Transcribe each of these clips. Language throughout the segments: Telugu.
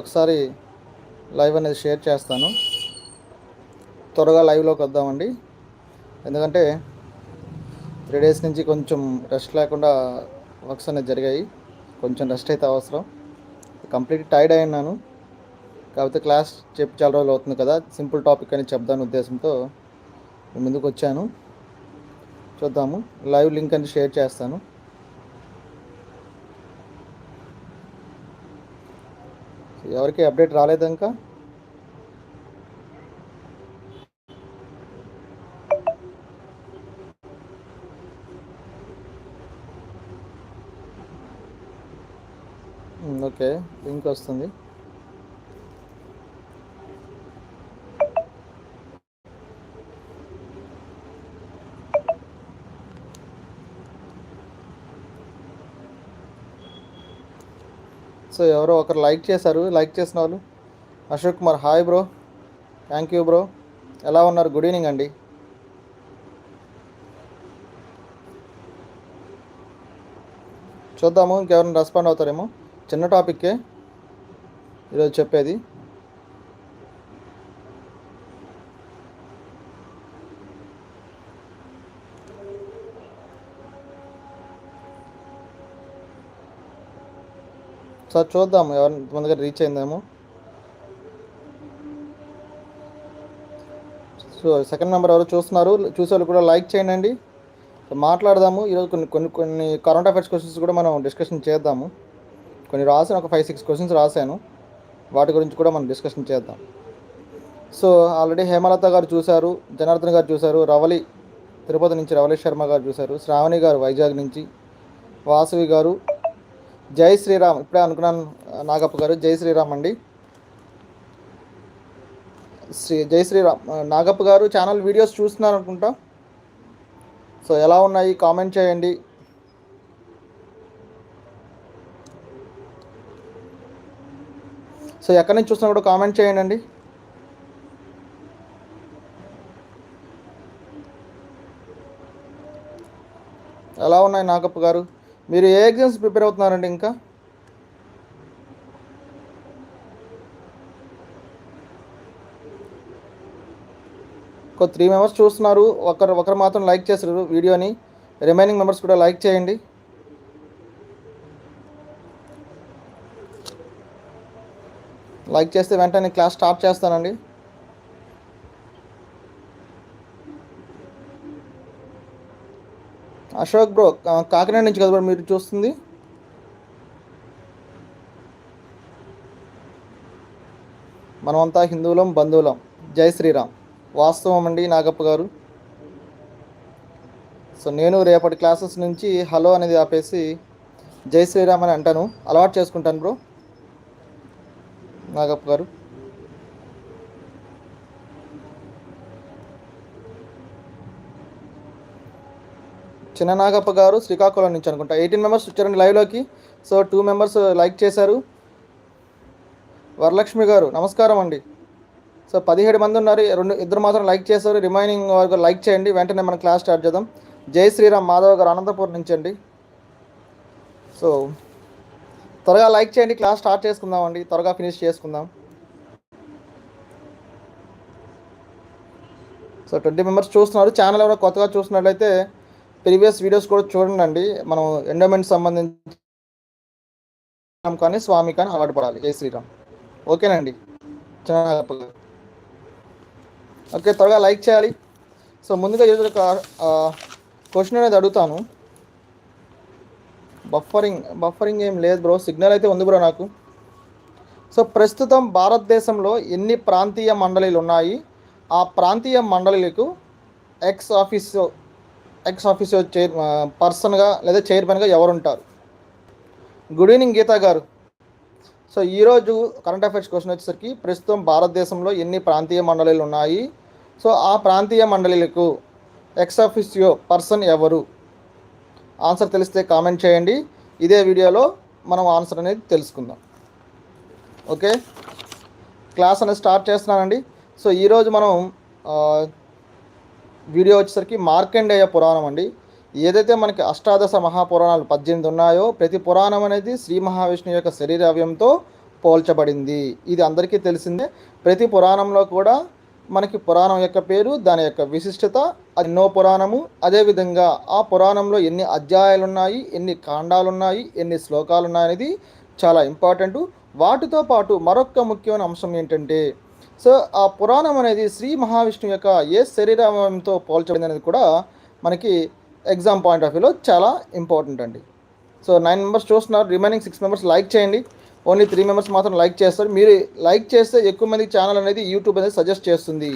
ఒకసారి లైవ్ అనేది షేర్ చేస్తాను. త్వరగా లైవ్లోకి వద్దామండి. ఎందుకంటే త్రీ డేస్ నుంచి కొంచెం రెస్ట్ లేకుండా వర్క్స్ అనేది జరిగాయి. కొంచెం రెస్ట్ అయితే అవసరం. కంప్లీట్ టైర్డ్ అయినాను కాకపోతే క్లాస్ చెప్పి చాలా రోజులు అవుతుంది కదా. సింపుల్ టాపిక్ అని చెప్దాను ఉద్దేశంతో ముందుకు వచ్చాను. చూద్దాము. లైవ్ లింక్ అని షేర్ చేస్తాను. ఎవరికి అప్డేట్ రాలేదు ఇంకా? ఓకే లింక్ వస్తుంది. సో ఎవరో ఒకరు లైక్ చేశారు. లైక్ చేసిన వాళ్ళు. Ashok Kumar hi bro. Thank you bro. ఎలా ఉన్నారు? గుడ్ ఈవినింగ్ అండి. చూద్దాము ఇంకెవరైనా రెస్పాండ్ అవుతారేమో. చిన్న టాపిక్కే ఈరోజు చెప్పేది. సార్ చూద్దాం ఎవరి మన దగ్గర రీచ్ అయిందేమో. సో సెకండ్ నెంబర్ ఎవరు చూస్తున్నారు చూసే వాళ్ళు కూడా లైక్ చేయండి. మాట్లాడదాము. ఈరోజు కొన్ని కొన్ని కొన్ని కరెంట్ అఫైర్స్ క్వశ్చన్స్ కూడా మనం డిస్కషన్ చేద్దాము. కొన్ని రాసాను ఒక ఫైవ్ సిక్స్ క్వశ్చన్స్ రాశాను వాటి గురించి కూడా మనం డిస్కషన్ చేద్దాం. సో ఆల్రెడీ హేమలత గారు చూశారు జనార్దన్ గారు చూశారు రవలి తిరుపతి నుంచి రవలి శర్మ గారు చూశారు శ్రావణి గారు వైజాగ్ నుంచి వాసవి గారు జై శ్రీరామ్ ఇప్పుడే అనుకున్నాను నాగప్ప గారు. జై శ్రీరామ్ అండి. శ్రీ జై శ్రీరామ్. నాగప్ప గారు ఛానల్ వీడియోస్ చూస్తున్నారు అనుకుంటా. సో ఎలా ఉన్నాయి? కామెంట్ చేయండి. సో ఎక్కడి నుంచి చూస్తున్నా కూడా కామెంట్ చేయండి అండి ఎలా ఉన్నాయి నాగప్ప గారు? మీరు ఏ ఎగ్జామ్స్ ప్రిపేర్ అవుతున్నారండి ఇంకా? ఒక త్రీ మెంబర్స్ చూస్తున్నారు. ఒకరు ఒకరు మాత్రం లైక్ చేస్తారు వీడియోని. రిమైనింగ్ మెంబర్స్ కూడా లైక్ చేయండి. లైక్ చేస్తే వెంటనే క్లాస్ స్టార్ట్ చేస్తానండి. అశోక్ బ్రో కాకినాడ నుంచి కదా మీరు చూస్తుంది? మనమంతా హిందువులం బంధువులం. జై శ్రీరామ్. వాస్తవం అండి నాగప్ప గారు. సో నేను రేపటి క్లాసెస్ నుంచి హలో అనేది ఆపేసి జై శ్రీరామ్ అని అంటాను. అలవాటు చేసుకుంటాను బ్రో. నాగప్ప గారు. చిన్న నాగప్ప గారు శ్రీకాకుళం నుంచి అనుకుంటా. ఎయిటీన్ మెంబర్స్ వచ్చారండి లైవ్లోకి సో టూ మెంబర్స్ లైక్ చేశారు. వరలక్ష్మి గారు నమస్కారం అండి. సో పదిహేడు మంది ఉన్నారు. రెండు ఇద్దరు మాత్రం లైక్ చేశారు. రిమైనింగ్ వరకు లైక్ చేయండి. వెంటనే మనం క్లాస్ స్టార్ట్ చేద్దాం. జై శ్రీరామ్ మాధవ్ గారు అనంతపూర్ నుంచి అండి. సో త్వరగా లైక్ చేయండి. క్లాస్ స్టార్ట్ చేసుకుందాం అండి. త్వరగా ఫినిష్ చేసుకుందాం. సో ట్వంటీ మెంబర్స్ చూస్తున్నారు. ఛానల్ ఎవరైనా కొత్తగా చూస్తున్నట్లయితే ప్రీవియస్ వీడియోస్ కూడా చూడండి మనం ఎండోమెంట్ సంబంధించి కానీ స్వామి కానీ అలవాటు పడాలి. జై శ్రీరామ్. ఓకేనండి. చిన్న ఓకే త్వరగా లైక్ చేయాలి. సో ముందుగా ఈరోజు ఒక క్వశ్చన్ అనేది అడుగుతాను. బఫరింగ్ బఫరింగ్ ఏం లేదు బ్రో. సిగ్నల్ అయితే ఉంది బ్రో నాకు. సో ప్రస్తుతం భారతదేశంలో ఎన్ని ప్రాంతీయ మండలీలు ఉన్నాయి? ఆ ప్రాంతీయ మండలీలకు ex officio ex officio chair పర్సన్గా లేదా చైర్మన్గా ఎవరు ఉంటారు గుడ్ ఈవినింగ్ గీతా గారు. సో ఈరోజు కరెంట్ అఫైర్స్ క్వశ్చన్ వచ్చేసరికి ప్రస్తుతం భారతదేశంలో ఎన్ని ప్రాంతీయ మండలీలు ఉన్నాయి? సో ఆ ప్రాంతీయ మండలీలకు ఎక్స్ ఆఫీసియో పర్సన్ ఎవరు? ఆన్సర్ తెలిస్తే కామెంట్ చేయండి. ఇదే వీడియోలో మనం ఆన్సర్ అనేది తెలుసుకుందాం. ఓకే క్లాస్ అనేది స్టార్ట్ చేస్తున్నానండి. సో ఈరోజు మనం uh, వీడియో వచ్చేసరికి మార్కండేయ పురాణం అండి. ఏదైతే మనకి అష్టాదశ మహాపురాణాలు పద్దెనిమిది ఉన్నాయో ప్రతి పురాణం అనేది శ్రీ మహావిష్ణువు యొక్క శరీరవ్యంతో పోల్చబడింది. ఇది అందరికీ తెలిసిందే. ప్రతి పురాణంలో కూడా మనకి పురాణం యొక్క పేరు దాని యొక్క విశిష్టత అది ఎన్నో పురాణము. అదేవిధంగా ఆ పురాణంలో ఎన్ని అధ్యాయాలు ఉన్నాయి ఎన్ని కాండాలు ఉన్నాయి ఎన్ని శ్లోకాలు ఉన్నాయి అనేది చాలా ఇంపార్టెంట్. వాటితో పాటు మరొక ముఖ్యమైన అంశం ఏంటంటే సో ఆ పురాణం అనేది శ్రీ మహావిష్ణువు యొక్క ఏ శరీరంతో పోల్చబడింది అనేది కూడా మనకి ఎగ్జామ్ పాయింట్ ఆఫ్ వ్యూలో చాలా ఇంపార్టెంట్ అండి. సో నైన్ మెంబర్స్ చూస్తున్నారు. రిమైనింగ్ సిక్స్ మెంబర్స్ లైక్ చేయండి. ఓన్లీ త్రీ మెంబర్స్ మాత్రం లైక్ చేస్తారు. మీరు లైక్ చేస్తే ఎక్కువ మంది ఛానల్ అనేది యూట్యూబ్ అనేది సజెస్ట్ చేస్తుంది.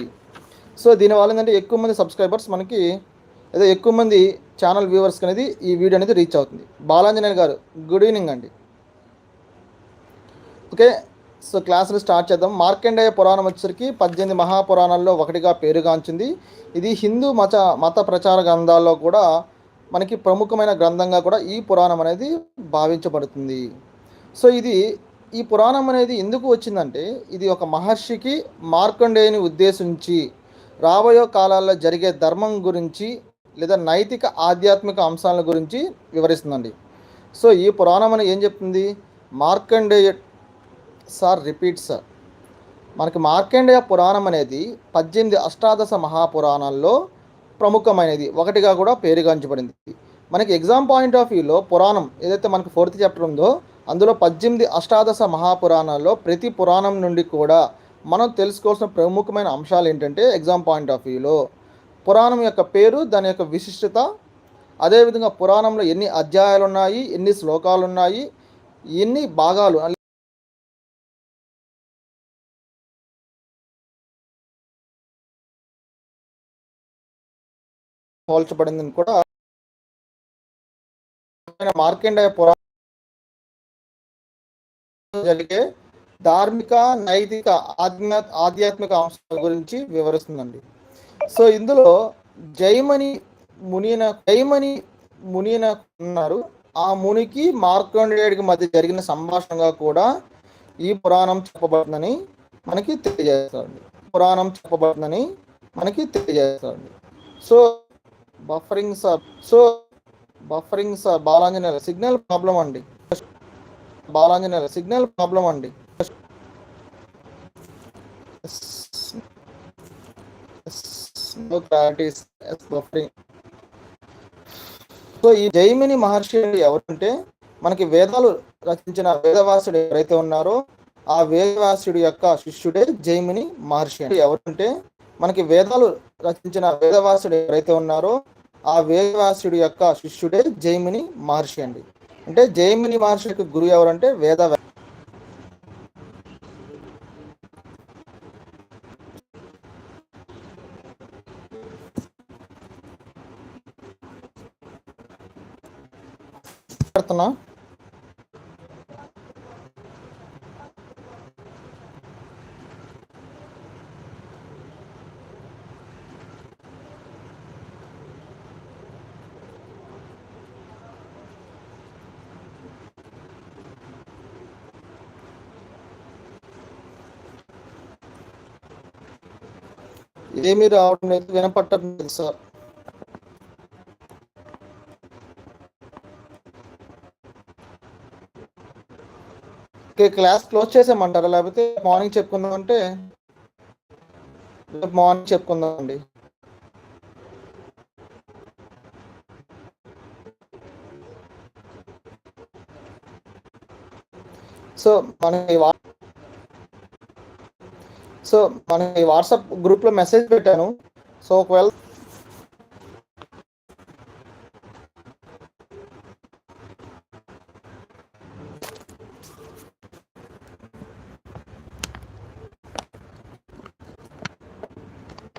సో దీనివల్ల ఏంటంటే ఎక్కువ మంది సబ్స్క్రైబర్స్ మనకి ఏదో ఎక్కువ మంది ఛానల్ వ్యూవర్స్కి అనేది ఈ వీడియో అనేది రీచ్ అవుతుంది. బాలాంజనేయ గారు గుడ్ ఈవినింగ్ అండి. ఓకే సో క్లాసులు స్టార్ట్ చేద్దాం. మార్కండేయ పురాణం వచ్చేసరికి పద్దెనిమిది మహాపురాణాల్లో ఒకటిగా పేరుగాంచింది. ఇది హిందూ మత మత ప్రచార గ్రంథాల్లో కూడా మనకి ప్రముఖమైన గ్రంథంగా కూడా ఈ పురాణం అనేది భావించబడుతుంది. సో ఇది ఈ పురాణం అనేది ఎందుకు వచ్చిందంటే ఇది ఒక మహర్షికి మార్కండేయుని ఉద్దేశించి రాబోయే కాలాల్లో జరిగే ధర్మం గురించి లేదా నైతిక ఆధ్యాత్మిక అంశాల గురించి వివరిస్తుందండి. సో ఈ పురాణం అని ఏం చెప్తుంది? Markandeya sir repeat sir. మనకి మార్కండేయ పురాణం అనేది పద్దెనిమిది అష్టాదశ మహాపురాణాల్లో ప్రముఖమైనది. ఒకటిగా కూడా పేరుగాంచబడింది. మనకి ఎగ్జామ్ పాయింట్ ఆఫ్ వ్యూలో పురాణం ఏదైతే మనకి ఫోర్త్ చాప్టర్ ఉందో అందులో పద్దెనిమిది అష్టాదశ మహాపురాణాల్లో ప్రతి పురాణం నుండి కూడా మనం తెలుసుకోవాల్సిన ప్రముఖమైన అంశాలు ఏంటంటే ఎగ్జామ్ పాయింట్ ఆఫ్ వ్యూలో. పురాణం యొక్క పేరు దాని యొక్క విశిష్టత అదేవిధంగా పురాణంలో ఎన్ని అధ్యాయాలు ఉన్నాయి ఎన్ని శ్లోకాలు ఉన్నాయి ఎన్ని భాగాలు పోల్చబడిందని కూడా మార్కండేయ పురాణ జరిగే ధార్మిక నైతిక ఆధ్యా ఆధ్యాత్మిక అంశాల గురించి వివరిస్తుందండి. సో ఇందులో జైమని మునిన జైమని మునిన ఉన్నారు ఆ మునికి మార్కండేయుడికి మధ్య జరిగిన సంభాషణగా కూడా ఈ పురాణం చెప్పబడుతుందని మనకి తెలియజేస్తుంది పురాణం చెప్పబడుతుందని మనకి తెలియజేస్తుంది so buffering sir so buffering sir Balanjaneya signal problem అండి. బాలాంజనేయ సిగ్నల్ ప్రాబ్లం అండి. సో ఈ జైమిని మహర్షి ఎవరంటే మనకి వేదాలు రచించిన వేదవాసుడు ఎవరైతే ఉన్నారో ఆ వేదవాసుడి యొక్క శిష్యుడే జైమిని మహర్షి ఎవరంటే మనకి వేదాలు రచించిన వేదవాసుడు ఎవరైతే ఉన్నారో ఆ వేదవాసుడి యొక్క శిష్యుడే జైమిని మహర్షి అండి. అంటే జైమిని మహర్షికి గురు గురువు ఎవరంటే వేద పెడుతున్నా ఏమీ రావడం లేదు వినపట్టడం లేదు సార్. ఓకే క్లాస్ క్లోజ్ చేసామంటారా లేకపోతే మార్నింగ్ చెప్పుకుందాం అంటే రేపు మార్నింగ్ చెప్పుకుందాం అండి. సో మనకి సో మన వాట్సాప్ గ్రూప్లో మెసేజ్ పెట్టాను. సో ఒకవేళ